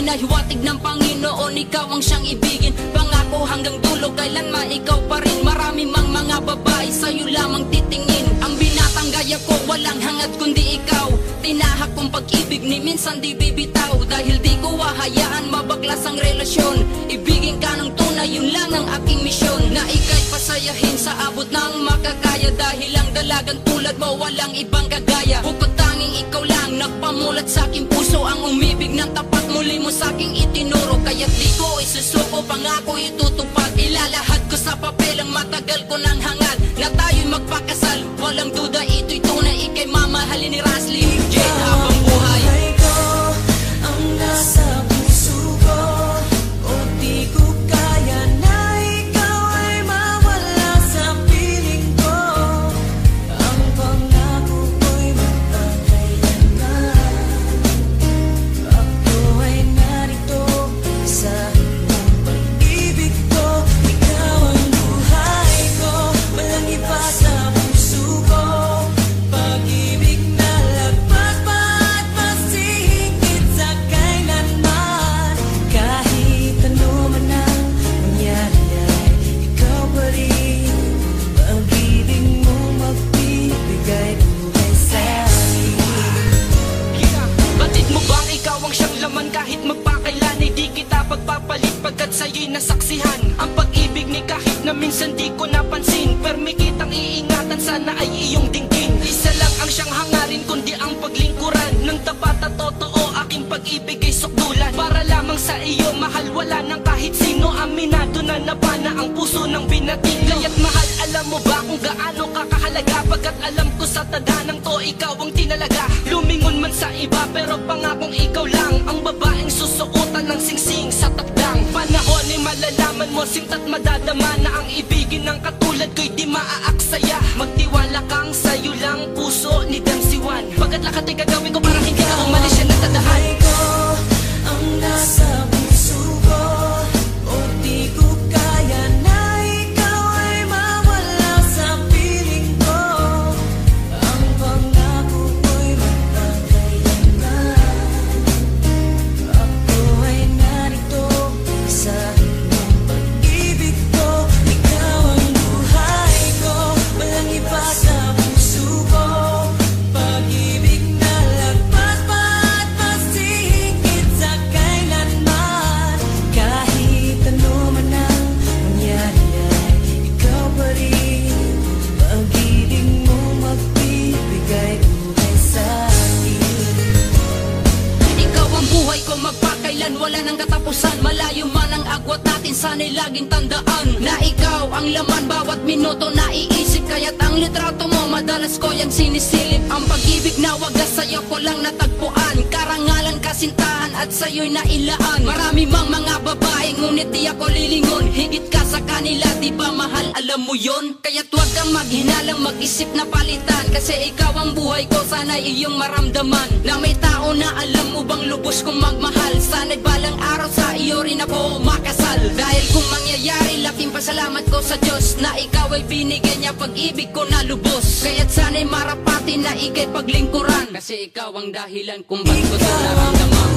Pinahiwatig ng Panginoon Ikaw ang siyang ibigin. Pangako hanggang dulo Kailanman ikaw pa rin. Marami mang mga babae Sa'yo lamang titingin. Ang binatang gaya ko Walang hangad kundi ikaw. Tinahak kong pag-ibig Ni minsan di bibitaw. Dahil di ko hahayaan Mabaklas ang relasyon. Ibigin ka ng tunay Yun lang ang aking misyon. Na ika'y pasayahin Sa abot ng makakaya. Dahil ang dalagang tulad mo Walang ibang kagaya. Bukod tanging ikaw lang Nagpamulat sa aking puso. Ang umibig ng tapat Muli mo sa aking itinuro Kaya't di ko isusuko. Pangako itutupad Ilalahad ko sa papel. Ang matagal ko ng hangad Na tayo'y magpakasal. Walang duda ito'y tunay Ika'y mamahalin ni Rasly pagpapalit pagkat sa'yo'y nasaksihan. Ang pag-ibig ni kahit na minsan di ko napansin Permi kitang iingatan sana ay iyong dinggin Isa lang ang siyang hangarin kundi ang paglingkuran. Ng tapat at totoo aking pag-ibig ay sukdulan. Para lamang sa iyo mahal wala ng kahit sino. Aminado na nabana ang puso ng binating Kaya't mahal alam mo ba kung gaano ka kahalaga Pagkat alam ko sa tadanang to ikaw ang tinalaga. Lumingon man sa iba pero pangakong ikaw lang Ang babaeng susuotan ng singsing malalaman mo sinta't madadama Na ang ibigin ng katulad ko'y di maaaksaya. Magtiwala kang sa'yo lang puso ni Damsiwan Pagkat lakat ay gagawin Sana'y laging tandaan Na ikaw ang laman. Bawat minuto naiisip Kaya't ang litrato mo Madalas ko yan sinisilip. Ang pag-ibig na wagas sa'yo ko lang natagpuan At sa'yo'y nailaan. Marami mang mga babae Ngunit di ako lilingon. Higit ka sa kanila Di ba mahal? Alam mo yon Kaya't huwag kang maghinalang Mag-isip na palitan. Kasi ikaw ang buhay ko Sana'y iyong maramdaman. Na may tao na alam mo bang lubos kong magmahal? Sana'y balang araw sa iyo rin ako makasal. Dahil kung mangyayari Laking pasalamat ko sa Diyos Na ikaw ay binigyan niya pag-ibig ko na lubos. Kaya't sana'y marapati na ikay paglingkuran. Kasi ikaw ang dahilan kung ba't ko ito naramdaman